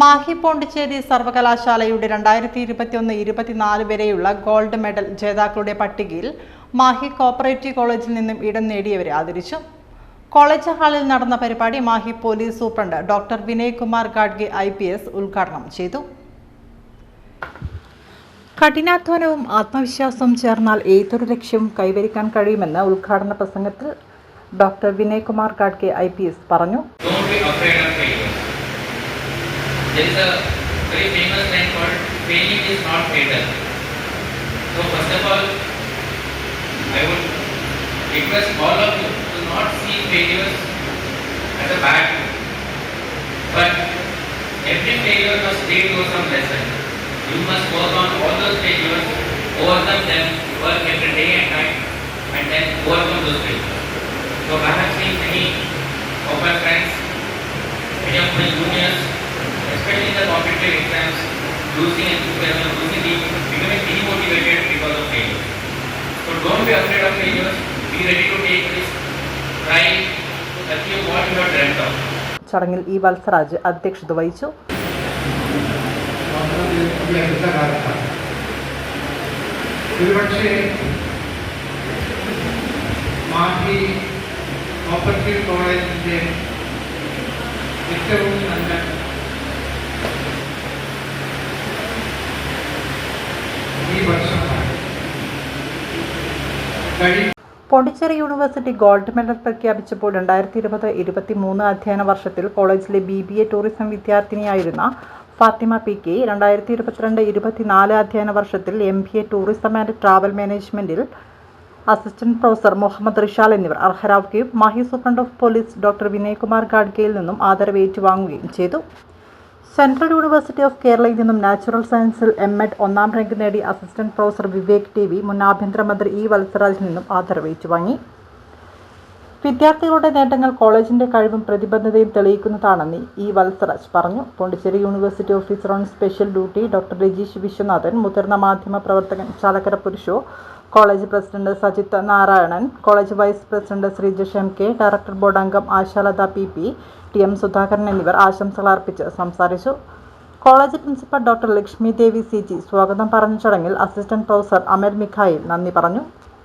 മാഹി പോണ്ടിച്ചേരി സർവകലാശാലയുടെ രണ്ടായിരത്തി ഇരുപത്തിയൊന്ന് ഇരുപത്തിനാല് വരെയുള്ള ഗോൾഡ് മെഡൽ ജേതാക്കളുടെ പട്ടികയിൽ മാഹി കോപ്പറേറ്റീവ് കോളേജിൽ നിന്നും ഇടം നേടിയവരെ ആദരിച്ചു. കോളേജ് ഹാളിൽ നടന്ന പരിപാടി Mahe police superintendent doctor Vinay Kumar Gadge I P S ഉദ്ഘാടനം ചെയ്തു. കഠിനാധ്വാനവും ആത്മവിശ്വാസവും ചേർന്നാൽ ഏതൊരു ലക്ഷ്യവും കൈവരിക്കാൻ കഴിയുമെന്ന് ഉദ്ഘാടന പ്രസംഗത്തിൽ doctor Vinay Kumar Gadge I P S പറഞ്ഞു. There is a very famous line called failing is not fatal. So first of all, I would request all of you to not see failures as a bad thing. But every failure must lead to some lesson. You must work on all those failures, overcome them, work every day and night, and then overcome those failures. So I have seen many of my friends, many of my juniors, especially in the competitive exams, losing enthusiasm, losing the, becoming demotivated because of failure. So don't be afraid of failures. Be ready to take risks. Try to achieve what you have dreamt of. ചടങ്ങിൽ E Valsaraj അധ്യക്ഷത വഹിച്ചു വന്നത് ഈ അടുത്ത കാലത്താണ് ഒരുപക്ഷെ Mahe cooperative കോളേജിൻ്റെ ഏറ്റവും പോണ്ടിച്ചേരി യൂണിവേഴ്സിറ്റി ഗോൾഡ് മെഡൽ പ്രഖ്യാപിച്ചപ്പോൾ രണ്ടായിരത്തി ഇരുപത് ഇരുപത്തി മൂന്ന് അധ്യയന വർഷത്തിൽ കോളേജിലെ ബി ബി എ ടൂറിസം വിദ്യാർത്ഥിനിയായിരുന്ന ഫാത്തിമ പി കെ രണ്ടായിരത്തി ഇരുപത്തിരണ്ട് ഇരുപത്തിനാല് അധ്യയന വർഷത്തിൽ M B A tourism and travel മാനേജ്മെന്റിൽ അസിസ്റ്റന്റ് പ്രൊഫസർ മുഹമ്മദ് റിഷാൽ എന്നിവർ അർഹരാവുകയും Mahe superintendent of police doctor Vinaykumar ഗാഡ്ഗയിൽ നിന്നും ആദരവ് ഏറ്റുവാങ്ങുകയും ചെയ്തു. സെൻട്രൽ യൂണിവേഴ്സിറ്റി ഓഫ് കേരളയിൽ നിന്നും നാച്ചുറൽ സയൻസിൽ എം എഡ് ഒന്നാം റാങ്ക് നേടി assistant professor Vivek T V മുൻ ആഭ്യന്തരമന്ത്രി ഇ വത്സരാജിൽ നിന്നും ആദരവേറ്റു വാങ്ങി. വിദ്യാർത്ഥികളുടെ നേട്ടങ്ങൾ കോളേജിന്റെ കഴിവും പ്രതിബദ്ധതയും തെളിയിക്കുന്നതാണെന്ന് ഇ വത്സരാജ് പറഞ്ഞു. Pondicherry university officer on special duty doctor Rajeesh Viswanathan മുതിർന്ന മാധ്യമ പ്രവർത്തകൻ Chalakkara Purusho college president Sajith Narayanan college vice president Sreejesh M K director board അംഗം Ashalatha P P T M Sudhakaran എന്നിവർ ആശംസകൾ അർപ്പിച്ച് സംസാരിച്ചു. College principal doctor Lakshmi Devi C G സ്വാഗതം പറഞ്ഞ ചടങ്ങിൽ അസിസ്റ്റന്റ് പ്രൊഫസർ അമൽ മിഖായിൽ നന്ദി പറഞ്ഞു.